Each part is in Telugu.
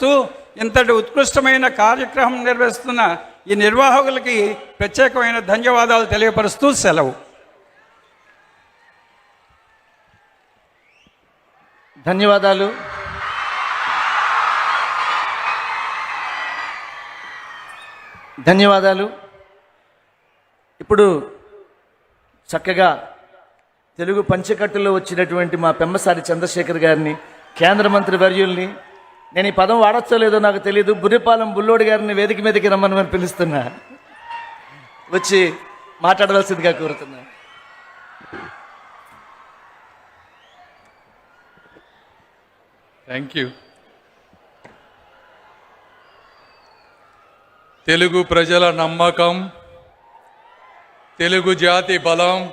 ఇంతటి ఉత్కృష్టమైన కార్యక్రమం నిర్వహిస్తున్న ఈ నిర్వాహకులకి ప్రత్యేకమైన ధన్యవాదాలు తెలియపరుస్తూ సెలవు. ధన్యవాదాలు. ధన్యవాదాలు. ఇప్పుడు చక్కగా తెలుగు పంచకట్టులో వచ్చినటువంటి మా పెమ్మసారి చంద్రశేఖర్ గారిని కేంద్ర మంత్రి వర్యుల్ని నేను ఈ పదం వాడచ్చో లేదో నాకు తెలియదు బుర్రిపాలెం బుల్లోడి గారిని వేదిక మీదకి రమ్మని మనం పిలుస్తున్నా. వచ్చి మాట్లాడవలసిందిగా కోరుతున్నా. థ్యాంక్ యూ తెలుగు ప్రజల నమ్మకం తెలుగు జాతి బలం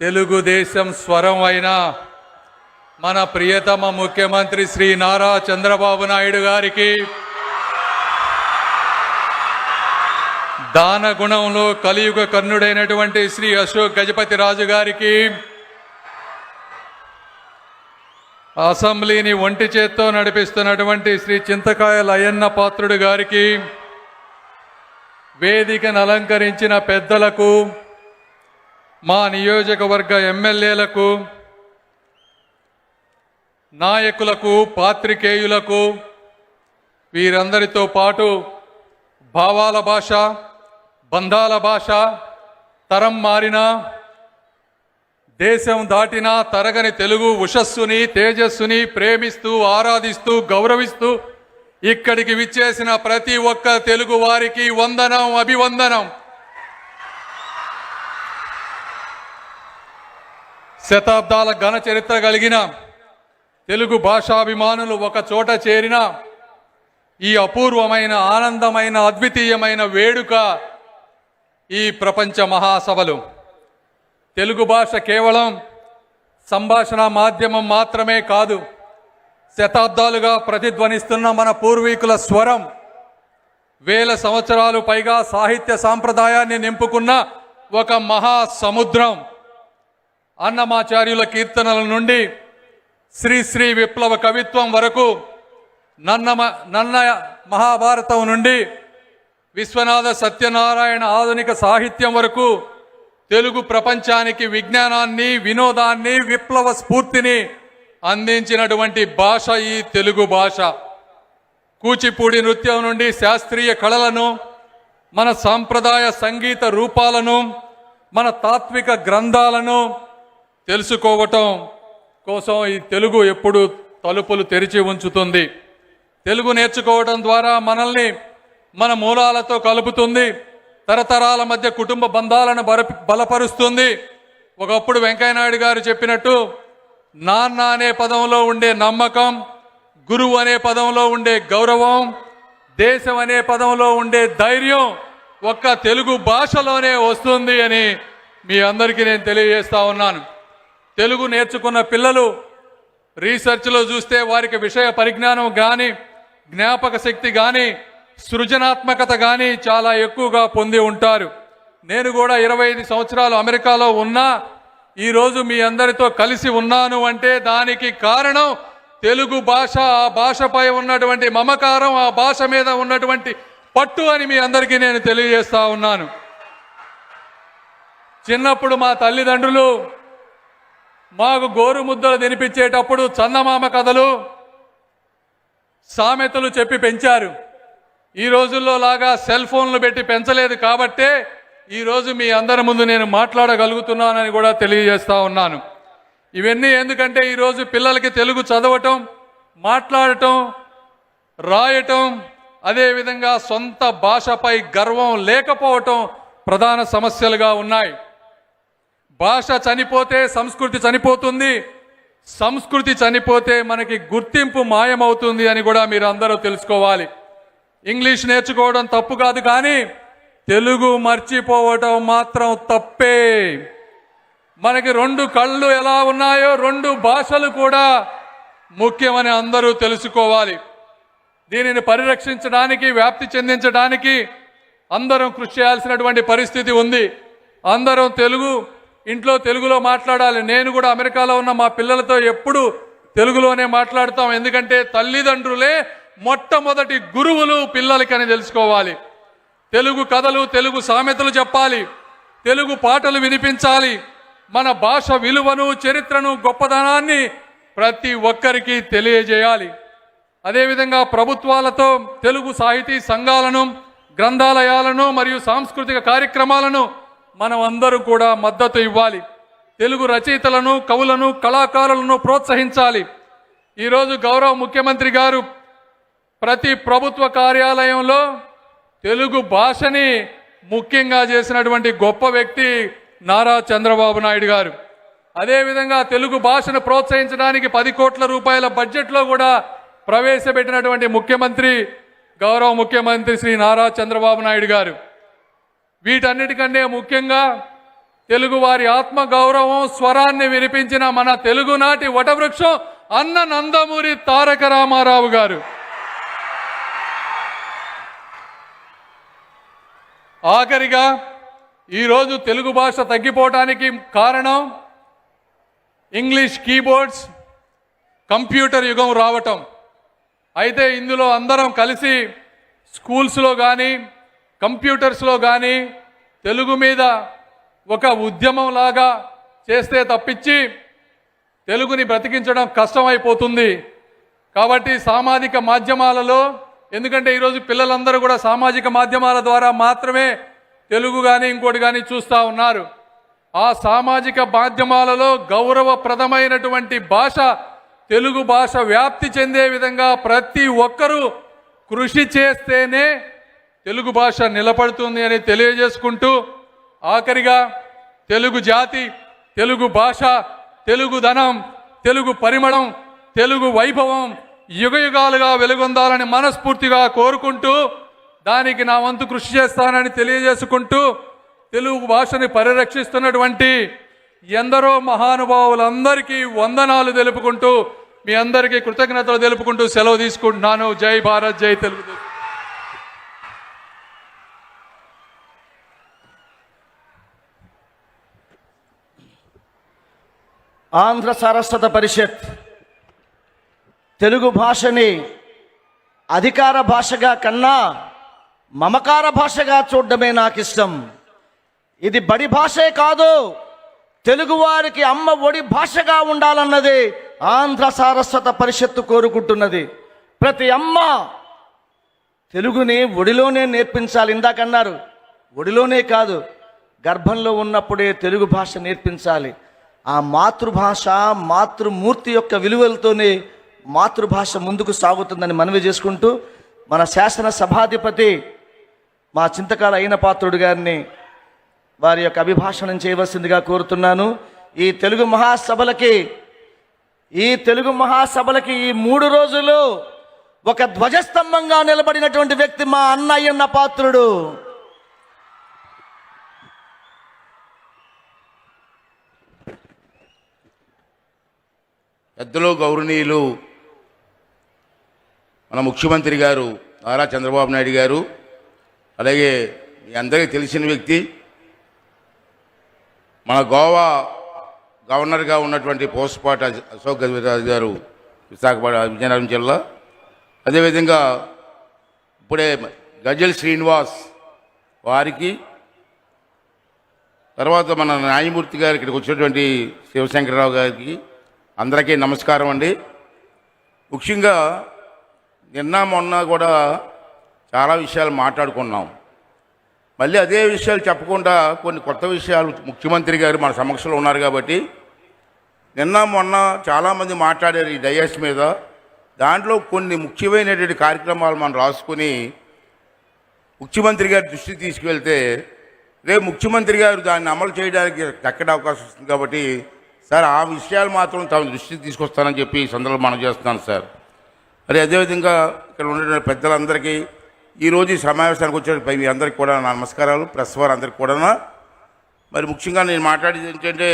తెలుగుదేశం స్వరం అయినా మన ప్రియతమ ముఖ్యమంత్రి శ్రీ నారా చంద్రబాబు నాయుడు గారికి దాన గుణంలో కలియుగ కర్ణుడైనటువంటి శ్రీ అశోక్ గజపతి రాజు గారికి అసెంబ్లీని ఒంటి చేత్తో నడిపిస్తున్నటువంటి శ్రీ చింతకాయ లయన్న పాత్రుడు గారికి వేదికను అలంకరించిన పెద్దలకు మా నియోజకవర్గ ఎమ్మెల్యేలకు నాయకులకు పాత్రికేయులకు వీరందరితో పాటు భావాల భాష బంధాల భాష తరం మారినా దేశం దాటినా తరగని తెలుగు ఉషస్సుని తేజస్సుని ప్రేమిస్తూ ఆరాధిస్తూ గౌరవిస్తూ ఇక్కడికి విచ్చేసిన ప్రతి ఒక్క తెలుగు వారికి వందనం అభివందనం. శతాబ్దాల ఘన చరిత్ర కలిగిన తెలుగు భాషాభిమానులు ఒక చోట చేరిన ఈ అపూర్వమైన ఆనందమైన అద్వితీయమైన వేడుక ఈ ప్రపంచ మహాసభలు. తెలుగు భాష కేవలం సంభాషణ మాధ్యమం మాత్రమే కాదు శతాబ్దాలుగా ప్రతిధ్వనిస్తున్న మన పూర్వీకుల స్వరం వేల సంవత్సరాలు పైగా సాహిత్య సాంప్రదాయాన్ని నింపుకున్న ఒక మహాసముద్రం. అన్నమాచార్యుల కీర్తనల నుండి శ్రీ శ్రీ విప్లవ కవిత్వం వరకు నన్న నన్న మహాభారతం నుండి విశ్వనాథ సత్యనారాయణ ఆధునిక సాహిత్యం వరకు తెలుగు ప్రపంచానికి విజ్ఞానాన్ని వినోదాన్ని విప్లవ స్ఫూర్తిని అందించినటువంటి భాష ఈ తెలుగు భాష. కూచిపూడి నృత్యం నుండి శాస్త్రీయ కళలను మన సాంప్రదాయ సంగీత రూపాలను మన తాత్విక గ్రంథాలను తెలుసుకోవటం కోసం ఈ తెలుగు ఎప్పుడు తలుపులు తెరిచి ఉంచుతుంది. తెలుగు నేర్చుకోవడం ద్వారా మనల్ని మన మూలాలతో కలుపుతుంది. తరతరాల మధ్య కుటుంబ బంధాలను బర- బలపరుస్తుంది. ఒకప్పుడు వెంకయ్యనాయుడు గారు చెప్పినట్టు నాన్న అనే పదంలో ఉండే నమ్మకం గురువు అనే పదంలో ఉండే గౌరవం దేశం అనే పదంలో ఉండే ధైర్యం ఒక్క తెలుగు భాషలోనే వస్తుంది అని మీ అందరికీ నేను తెలియజేస్తా ఉన్నాను. తెలుగు నేర్చుకున్న పిల్లలు రీసెర్చ్లో చూస్తే వారికి విషయ పరిజ్ఞానం కానీ జ్ఞాపక శక్తి కానీ సృజనాత్మకత కానీ చాలా ఎక్కువగా పొంది ఉంటారు. నేను కూడా ఇరవై ఐదు సంవత్సరాలు అమెరికాలో ఉన్నా ఈరోజు మీ అందరితో కలిసి ఉన్నాను అంటే దానికి కారణం తెలుగు భాష ఆ భాషపై ఉన్నటువంటి మమకారం ఆ భాష మీద ఉన్నటువంటి పట్టు అని మీ అందరికీ నేను తెలియజేస్తా ఉన్నాను. చిన్నప్పుడు మా తల్లిదండ్రులు మాకు గోరు ముద్దలు తినిపించేటప్పుడు చందమామ కథలు సామెతలు చెప్పి పెంచారు. ఈ రోజుల్లో లాగా సెల్ ఫోన్లు పెట్టి పెంచలేదు కాబట్టే ఈరోజు మీ అందరి ముందు నేను మాట్లాడగలుగుతున్నానని కూడా తెలియజేస్తా ఉన్నాను. ఇవన్నీ ఎందుకంటే ఈరోజు పిల్లలకి తెలుగు చదవటం మాట్లాడటం రాయటం అదేవిధంగా సొంత భాషపై గర్వం లేకపోవటం ప్రధాన సమస్యలుగా ఉన్నాయి. భాష చనిపోతే సంస్కృతి చనిపోతుంది సంస్కృతి చనిపోతే మనకి గుర్తింపు మాయమవుతుంది అని కూడా మీరు అందరూ తెలుసుకోవాలి. ఇంగ్లీష్ నేర్చుకోవడం తప్పు కాదు కానీ తెలుగు మర్చిపోవటం మాత్రం తప్పే. మనకి రెండు కళ్ళు ఎలా ఉన్నాయో రెండు భాషలు కూడా ముఖ్యమని అందరూ తెలుసుకోవాలి. దీనిని పరిరక్షించడానికి వ్యాప్తి చెందించడానికి అందరం కృషి చేయాల్సినటువంటి పరిస్థితి ఉంది. అందరం తెలుగు ఇంట్లో తెలుగులో మాట్లాడాలి. నేను కూడా అమెరికాలో ఉన్న మా పిల్లలతో ఎప్పుడు తెలుగులోనే మాట్లాడతాం. ఎందుకంటే తల్లిదండ్రులే మొట్టమొదటి గురువులు పిల్లలకని తెలుసుకోవాలి. తెలుగు కథలు తెలుగు సామెతలు చెప్పాలి. తెలుగు పాటలు వినిపించాలి. మన భాష విలువను చరిత్రను గొప్పదనాన్ని ప్రతి ఒక్కరికి తెలియజేయాలి. అదేవిధంగా ప్రభుత్వాలతో తెలుగు సాహితీ సంఘాలను గ్రంథాలయాలను మరియు సాంస్కృతిక కార్యక్రమాలను మనం అందరూ కూడా మద్దతు ఇవ్వాలి. తెలుగు రచయితలను కవులను కళాకారులను ప్రోత్సహించాలి. ఈరోజు గౌరవ ముఖ్యమంత్రి గారు ప్రతి ప్రభుత్వ కార్యాలయంలో తెలుగు భాషని ముఖ్యంగా చేసినటువంటి గొప్ప వ్యక్తి నారా చంద్రబాబు నాయుడు గారు. అదేవిధంగా తెలుగు భాషను ప్రోత్సహించడానికి పది కోట్ల రూపాయల బడ్జెట్లో కూడా ప్రవేశపెట్టినటువంటి ముఖ్యమంత్రి గౌరవ ముఖ్యమంత్రి శ్రీ నారా చంద్రబాబు నాయుడు గారు. వీటన్నిటికంటే ముఖ్యంగా తెలుగు వారి ఆత్మ గౌరవం స్వరాన్ని వినిపించిన మన తెలుగునాటి వటవృక్షం అన్న నందమూరి తారక రామారావు గారు. ఆఖరిగా ఈరోజు తెలుగు భాష తగ్గిపోవటానికి కారణం ఇంగ్లీష్ కీబోర్డ్స్ కంప్యూటర్ యుగం రావటం. అయితే ఇందులో అందరం కలిసి స్కూల్స్లో కానీ కంప్యూటర్స్లో కానీ తెలుగు మీద ఒక ఉద్యమం లాగా చేస్తే తప్పించి తెలుగుని బ్రతికించడం కష్టమైపోతుంది. కాబట్టి సామాజిక మాధ్యమాలలో ఎందుకంటే ఈరోజు పిల్లలందరూ కూడా సామాజిక మాధ్యమాల ద్వారా మాత్రమే తెలుగు కానీ ఇంకోటి కానీ చూస్తూ ఉన్నారు. ఆ సామాజిక మాధ్యమాలలో గౌరవప్రదమైనటువంటి భాష తెలుగు భాష వ్యాప్తి చెందే విధంగా ప్రతి ఒక్కరూ కృషి చేస్తేనే తెలుగు భాష నిలబడుతుంది అని తెలియజేసుకుంటూ ఆఖరిగా తెలుగు జాతి తెలుగు భాష తెలుగు ధనం తెలుగు పరిమళం తెలుగు వైభవం యుగయుగాలుగా వెలుగొందాలని మనస్ఫూర్తిగా కోరుకుంటూ దానికి నా వంతు కృషి చేస్తానని తెలియజేసుకుంటూ తెలుగు భాషని పరిరక్షిస్తున్నటువంటి ఎందరో మహానుభావులందరికీ వందనాలు తెలుపుకుంటూ మీ అందరికీ కృతజ్ఞతలు తెలుపుకుంటూ సెలవు తీసుకుంటున్నాను. జై భారత్ జై తెలుగుదేశం. ఆంధ్ర సారస్వత పరిషత్ తెలుగు భాషని అధికార భాషగా కన్నా మమకార భాషగా చూడడమే నాకు ఇష్టం ఇది బడి భాషే కాదు తెలుగువారికి అమ్మ ఒడి భాషగా ఉండాలన్నది ఆంధ్ర సారస్వత పరిషత్తు కోరుకుంటున్నది. ప్రతి అమ్మ తెలుగుని ఒడిలోనే నేర్పించాలి ఇందాకన్నారు. ఒడిలోనే కాదు గర్భంలో ఉన్నప్పుడే తెలుగు భాష నేర్పించాలి. ఆ మాతృభాష మాతృమూర్తి యొక్క విలువలతోనే మాతృభాష ముందుకు సాగుతుందని మనవి చేసుకుంటూ మన శాసన సభాధిపతి మా చింతకాల అయిన పాత్రుడు గారిని వారి యొక్క అభిభాషణం చేయవలసిందిగా కోరుతున్నాను. ఈ తెలుగు మహాసభలకి ఈ తెలుగు మహాసభలకి ఈ మూడు రోజులు ఒక ధ్వజస్తంభంగా నిలబడినటువంటి వ్యక్తి మా అన్నయ్యన్న పాత్రుడు పెద్దలు గౌరవనీయులు మన ముఖ్యమంత్రి గారు నారా చంద్రబాబు నాయుడు గారు అలాగే మీ అందరికీ తెలిసిన వ్యక్తి మన గోవా గవర్నర్గా ఉన్నటువంటి పోస్ట్పాట అశోక్ గజరాజు గారు విశాఖపట్నం విజయనగరం జిల్లా. అదేవిధంగా ఇప్పుడే గజల్ శ్రీనివాస్ వారికి తర్వాత మన న్యాయమూర్తి గారు ఇక్కడికి వచ్చినటువంటి శివశంకరరావు గారికి అందరికీ నమస్కారం అండి. ముఖ్యంగా నిన్న మొన్న కూడా చాలా విషయాలు మాట్లాడుకున్నాం. మళ్ళీ అదే విషయాలు చెప్పకుండా కొన్ని కొత్త విషయాలు ముఖ్యమంత్రి గారు మన సమక్షంలో ఉన్నారు కాబట్టి నిన్న మొన్న చాలామంది మాట్లాడారు ఈ డయాస్ మీద. దాంట్లో కొన్ని ముఖ్యమైనటువంటి కార్యక్రమాలు మనం రాసుకుని ముఖ్యమంత్రి గారి దృష్టికి తీసుకువెళ్తే రేపు ముఖ్యమంత్రి గారు దాన్ని అమలు చేయడానికి ఎక్కడ అవకాశం వస్తుంది కాబట్టి సార్ ఆ విషయాలు మాత్రం తమ దృష్టికి తీసుకొస్తానని చెప్పి ఈ సందర్భంలో మనం చేస్తున్నాను సార్. మరి అదేవిధంగా ఇక్కడ ఉండే పెద్దలందరికీ ఈరోజు ఈ సమావేశానికి వచ్చిన మీ అందరికీ కూడా నా నమస్కారాలు ప్రెస్ వారు అందరికీ కూడా. మరి ముఖ్యంగా నేను మాట్లాడేది ఏంటంటే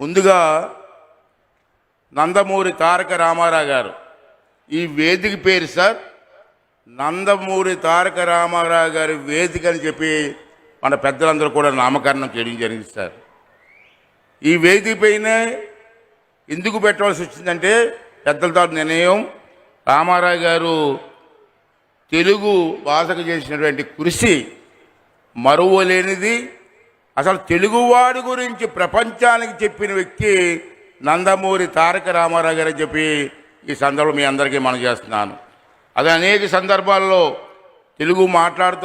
ముందుగా నందమూరి తారక రామారావు గారు. ఈ వేదిక పేరు సార్ నందమూరి తారక రామారావు గారి వేదిక అని చెప్పి మన పెద్దలందరూ కూడా నామకరణం చేయడం జరిగింది సార్. ఈ వేదిక పైనే ఎందుకు పెట్టవలసి వచ్చిందంటే పెద్దలతో నిర్ణయం రామారావు గారు తెలుగు భాషకు చేసినటువంటి కృషి మరువలేనిది. అసలు తెలుగువాడి గురించి ప్రపంచానికి చెప్పిన వ్యక్తి నందమూరి తారక రామారావు గారు చెప్పి ఈ సందర్భం మీ అందరికీ మనం చేస్తున్నాను. అది అనేక సందర్భాల్లో తెలుగు మాట్లాడుతూ